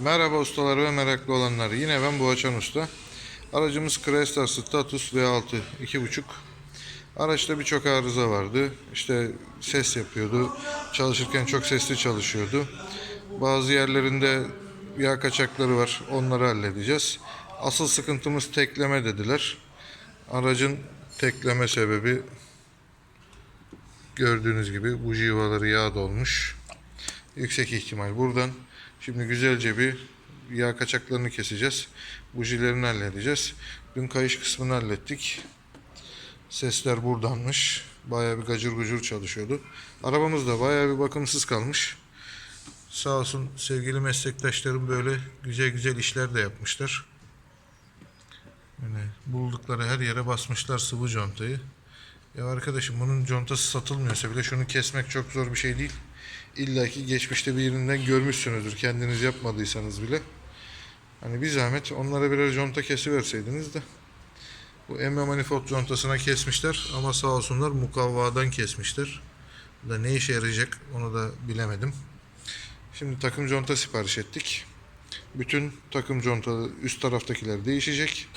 Merhaba ustalar ve meraklı olanlar. Yine ben Boğaçan Usta. Aracımız Cresta Status V6 2.5. Araçta birçok arıza vardı. İşte ses yapıyordu. Çalışırken çok sesli çalışıyordu. Bazı yerlerinde yağ kaçakları var. Onları halledeceğiz. Asıl sıkıntımız tekleme dediler. Aracın tekleme sebebi gördüğünüz gibi buji yuvaları yağ dolmuş. Yüksek ihtimal buradan. Şimdi güzelce bir yağ kaçaklarını keseceğiz. Bujilerini halledeceğiz. Dün kayış kısmını hallettik. Sesler buradanmış. Bayağı bir gacır gucur çalışıyordu. Arabamız da bayağı bir bakımsız kalmış. Sağ olsun sevgili meslektaşlarım böyle güzel güzel işler de yapmışlar. Yani buldukları her yere basmışlar sıvı contayı. Ya arkadaşım bunun contası satılmıyorsa bile şunu kesmek çok zor bir şey değil. İlla ki geçmişte birinden görmüşsünüzdür kendiniz yapmadıysanız bile. Hani bir zahmet onlara birer conta kesiverseydiniz de. Bu emme manifold contasına kesmişler ama sağ olsunlar mukavvadan kesmişler. Bu da ne işe yarayacak onu da bilemedim. Şimdi takım conta sipariş ettik. Bütün takım conta üst taraftakiler değişecek.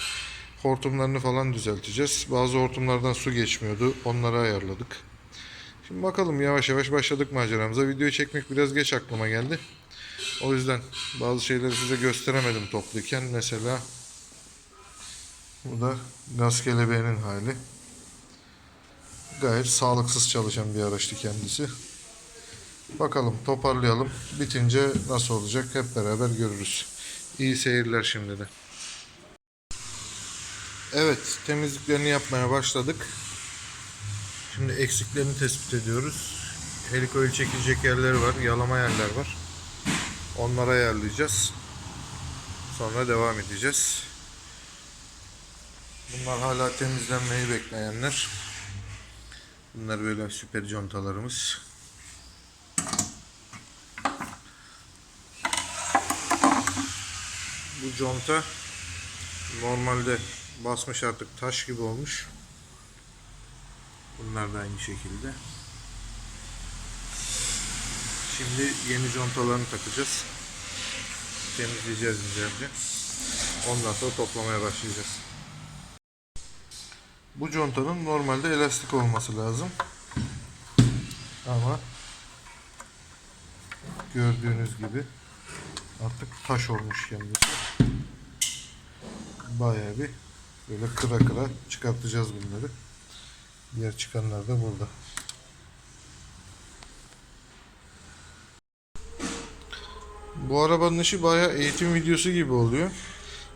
Hortumlarını falan düzelteceğiz. Bazı hortumlardan su geçmiyordu. Onları ayarladık. Şimdi bakalım yavaş yavaş başladık maceramıza. Videoyu çekmek biraz geç aklıma geldi. O yüzden bazı şeyleri size gösteremedim topluyken. Mesela bu da gaz kelebeğinin hali. Gayet sağlıksız çalışan bir araçtı kendisi. Bakalım toparlayalım. Bitince nasıl olacak hep beraber görürüz. İyi seyirler şimdiden. Evet temizliklerini yapmaya başladık. Şimdi eksiklerini tespit ediyoruz. Helikoil çekilecek yerleri var, yalama yerler var. Onları ayarlayacağız. Sonra devam edeceğiz. Bunlar hala temizlenmeyi bekleyenler. Bunlar böyle süper contalarımız. Bu conta normalde basmış artık taş gibi olmuş. Bunlar da aynı şekilde. Şimdi yeni contalarını takacağız. Temizleyeceğiz güzelce. Ondan sonra toplamaya başlayacağız. Bu contanın normalde elastik olması lazım. Ama gördüğünüz gibi artık taş olmuş kendisi. Bayağı bir böyle kıra kıra çıkartacağız bunları. Diğer çıkanlar da burada. Bu arabanın işi bayağı eğitim videosu gibi oluyor.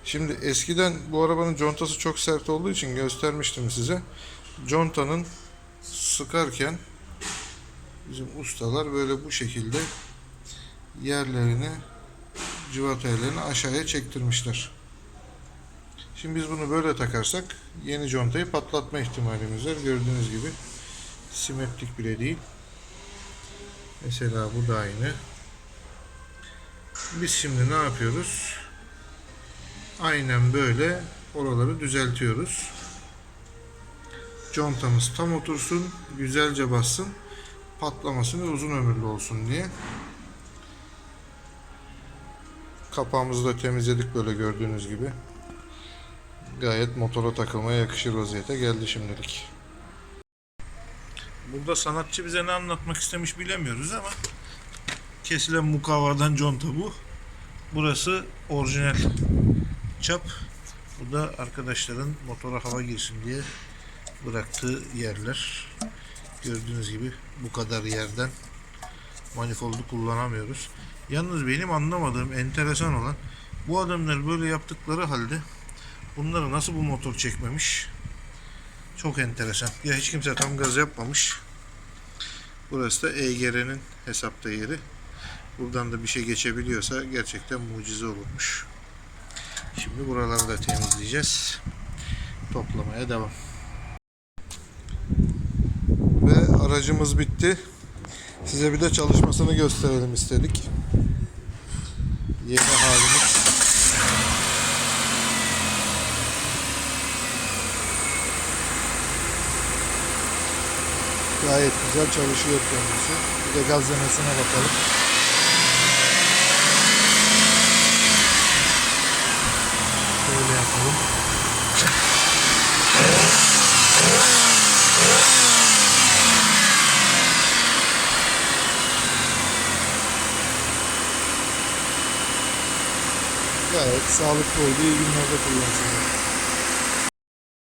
Şimdi eskiden bu arabanın contası çok sert olduğu için göstermiştim size. Contanın sıkarken bizim ustalar böyle bu şekilde yerlerini cıvata yerlerini aşağıya çektirmişler. Şimdi biz bunu böyle takarsak yeni contayı patlatma ihtimalimiz var. Gördüğünüz gibi simetrik bile değil. Mesela bu da aynı. Biz şimdi ne yapıyoruz? Aynen böyle oraları düzeltiyoruz. Contamız tam otursun, güzelce bassın, patlamasın ve uzun ömürlü olsun diye. Kapağımızı da temizledik böyle gördüğünüz gibi gayet motora takılmaya yakışır vaziyete geldi şimdilik. Burada sanatçı bize ne anlatmak istemiş bilemiyoruz ama kesilen mukavvadan conta bu. Burası orijinal çap. Bu da arkadaşların motora hava girsin diye bıraktığı yerler. Gördüğünüz gibi bu kadar yerden manifoldu kullanamıyoruz. Yalnız benim anlamadığım enteresan olan bu adamlar böyle yaptıkları halde Bunları nasıl bu motor çekmemiş? Çok enteresan. Ya hiç kimse tam gaz yapmamış. Burası da EGR'nin hesapta yeri. Buradan da bir şey geçebiliyorsa gerçekten mucize olurmuş. Şimdi buraları da temizleyeceğiz. Toplamaya devam. Ve aracımız bitti. Size bir de çalışmasını gösterelim istedik. Yeni halimiz. Gayet güzel çalışıyor kendisi. Bir de gazlemesine bakalım. Şöyle yapalım. Gayet sağlıklı olduğu günlerde kullansınlar.